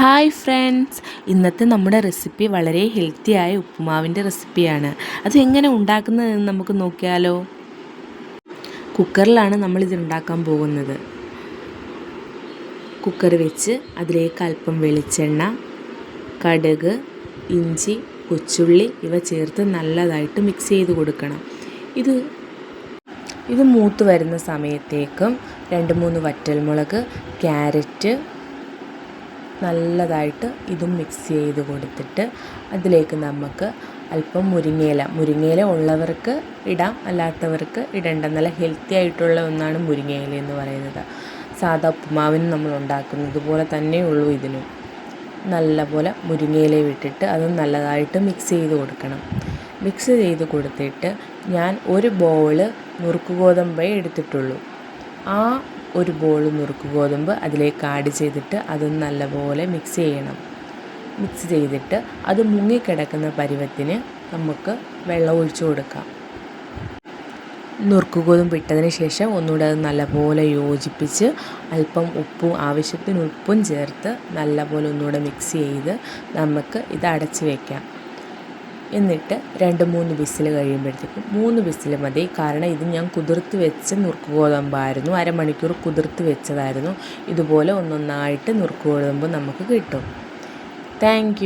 Hi friends. ഇന്നത്തെ നമ്മുടെ recipe വളരെ ഹെൽത്തിയായ ഉപ്പുമാവിന്റെ റെസിപ്പിയാണ്. അത് എങ്ങനെ ഉണ്ടാക്കുന്നതെന്ന് നമുക്ക് നോക്കിയാലോ? കുക്കറിലാണ് നമ്മളിത് ഉണ്ടാക്കാൻ പോകുന്നത്. കുക്കർ വെച്ച് അതിലേക്ക് അല്പം വെളിച്ചെണ്ണ കടുക് ഇഞ്ചി കൊച്ചുള്ളി ഇവ ചേർത്ത് നല്ലതായിട്ട് മിക്സ് ചെയ്ത് കൊടുക്കണം. ഇത് ഇത് മൂത്ത് വരുന്ന സമയത്തേക്കും രണ്ട് മൂന്ന് വറ്റൽമുളക് ക്യാരറ്റ് നല്ലതായിട്ട് ഇതും മിക്സ് ചെയ്ത് കൊടുത്തിട്ട് അതിലേക്ക് നമുക്ക് അല്പം മുരിങ്ങയില. മുരിങ്ങയില ഉള്ളവർക്ക് ഇടാം അല്ലാത്തവർക്ക് ഇടേണ്ട. നല്ല ഹെൽത്തി ആയിട്ടുള്ള ഒന്നാണ് മുരിങ്ങയില എന്ന് പറയുന്നത്. സാധാ ഉപ്പുമാവിന് നമ്മൾ ഉണ്ടാക്കുന്നത് പോലെ തന്നെയുള്ളൂ ഇതിനും. നല്ലപോലെ മുരിങ്ങയില വിട്ടിട്ട് അത് നല്ലതായിട്ട് മിക്സ് ചെയ്ത് കൊടുക്കണം. മിക്സ് ചെയ്ത് കൊടുത്തിട്ട് ഞാൻ ഒരു ബോൾ നുറുക്ക് ഗോതമ്പേ എടുത്തിട്ടുള്ളൂ. ആ ഒരു ബോൾ നുറുക്ക് ഗോതമ്പ് അതിലേക്ക് ആഡ് ചെയ്തിട്ട് അത് നല്ലപോലെ മിക്സ് ചെയ്യണം. മിക്സ് ചെയ്തിട്ട് അത് മുങ്ങിക്കിടക്കുന്ന പരുവത്തിന് നമുക്ക് വെള്ളം ഒഴിച്ചു കൊടുക്കാം. നുറുക്ക് ഗോതമ്പ് ഇട്ടതിന് ശേഷം ഒന്നുകൂടെ അത് നല്ലപോലെ യോജിപ്പിച്ച് അല്പം ഉപ്പും ആവശ്യത്തിന് ഉപ്പും ചേർത്ത് നല്ലപോലെ ഒന്നുകൂടെ മിക്സ് ചെയ്ത് നമുക്ക് ഇത് അടച്ച് വയ്ക്കാം എന്നിട്ട് രണ്ട് മൂന്ന് വിസിൽ കഴിയുമ്പോഴത്തേക്കും മൂന്ന് വിസിൽ മതി. കാരണം ഇത് ഞാൻ കുതിർത്ത് വെച്ച നുറുക്ക് ഗോതമ്പായിരുന്നു. അരമണിക്കൂർ കുതിർത്ത് വെച്ചതായിരുന്നു. ഇതുപോലെ ഒന്നൊന്നായിട്ട് നുറുക്ക് ഗോതമ്പ് നമുക്ക് കിട്ടും. താങ്ക്